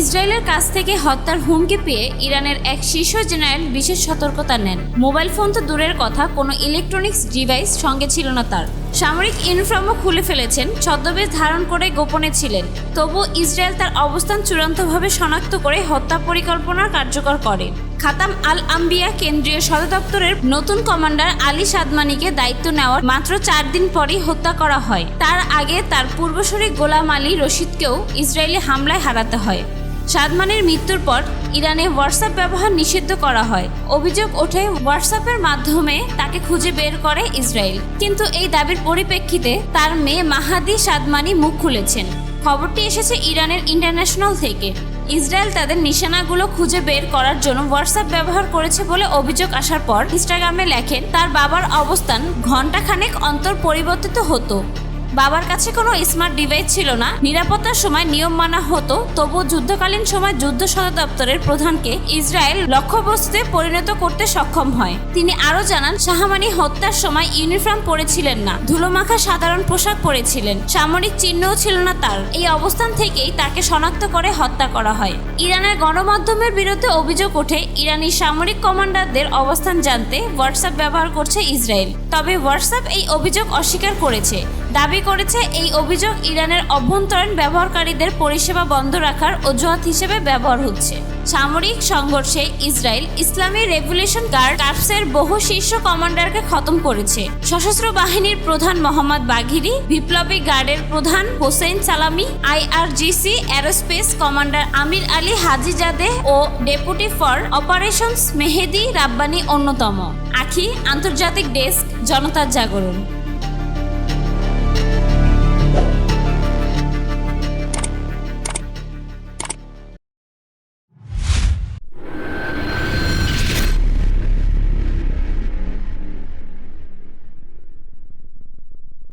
ইসরায়েলের কাছ থেকে হত্যার হুমকি পেয়ে ইরানের এক শীর্ষ জেনারেল বিশেষ সতর্কতা নেন। মোবাইল ফোন তো দূরের কথা, কোনো ইলেকট্রনিক্স ডিভাইস সঙ্গে ছিল না তার। সামরিক ইউনিফর্মও খুলে ফেলেছেন, ছদ্মবেশ ধারণ করে গোপনে ছিলেন। তবু ইসরায়েল তার অবস্থান চূড়ান্তভাবে শনাক্ত করে হত্যা পরিকল্পনা কার্যকর করে। খাতাম আল আম্বিয়া কেন্দ্রীয় সদর দপ্তরের নতুন কমান্ডার আলী সাদমানিকে দায়িত্ব নেওয়ার মাত্র চার দিন পরই হত্যা করা হয়। তার আগে তার পূর্বসূরি গোলাম আলী রশিদকেও ইসরায়েলি হামলায় হারাতে হয়। সাদমানের মৃত্যুর পর ইরানে হোয়াটসঅ্যাপ ব্যবহার নিষিদ্ধ করা হয়। অভিযোগ ওঠে হোয়াটসঅ্যাপের মাধ্যমে তাকে খুঁজে বের করে ইসরায়েল। কিন্তু এই দাবির পরিপ্রেক্ষিতে তার মেয়ে মাহাদি সাদমানি মুখ খুলেছেন। খবরটি এসেছে ইরানের ইন্টারন্যাশনাল থেকে। ইসরায়েল তাদের নিশানাগুলো খুঁজে বের করার জন্য হোয়াটসঅ্যাপ ব্যবহার করেছে বলে অভিযোগ আসার পর ইনস্টাগ্রামে লেখেন, তার বাবার অবস্থান ঘন্টাখানেক অন্তর পরিবর্তিত হতো। বাবার কাছে কোনো স্মার্ট ডিভাইস ছিল না। নিরাপত্তার সময় নিয়ম মানা হতো তবু যুদ্ধকালীন সময় যুদ্ধ সদর দপ্তরের প্রধানকে ইসরায়েল লক্ষ্যবস্তুতে পরিণত করতে সক্ষম হয়। তিনি আরও জানান, শাহমানি হত্যার সময় ইউনিফর্ম পরেছিলেন না, ধুলোমাখা সাধারণ পোশাক পরেছিলেন, সামরিক চিহ্নও ছিল না তার। এই অবস্থান থেকেই তাকে শনাক্ত করে হত্যা করা হয়। ইরানের গণমাধ্যমের বিরুদ্ধে অভিযোগ ওঠে, ইরানি সামরিক কমান্ডারদের অবস্থান জানতে হোয়াটসঅ্যাপ ব্যবহার করছে ইসরায়েল। তবে হোয়াটসঅ্যাপ এই অভিযোগ অস্বীকার করেছে। দাবি করেছে এই অভিযোগ ইরানের অভ্যন্তরীণ ব্যবহারকারীদের পরিষেবা বন্ধ রাখার অজুহাত হিসেবে ব্যবহার হচ্ছে। সামরিক সংঘর্ষে ইসরায়েল ইসলামী রেভলিউশন গার্ড কার্পসের বহু শীর্ষ কমান্ডারকে খতম করেছে। সশস্ত্র বাহিনীর প্রধান মোহাম্মদ বাঘিরি বিপ্লবী গার্ডের প্রধান Hossein Salami, IRGC aerospace commander Amir Ali Hajizadeh O deputy for operations Mehdi Rabbani অন্যতম। আখি, আন্তর্জাতিক ডেস্ক, জনতার জাগরণ।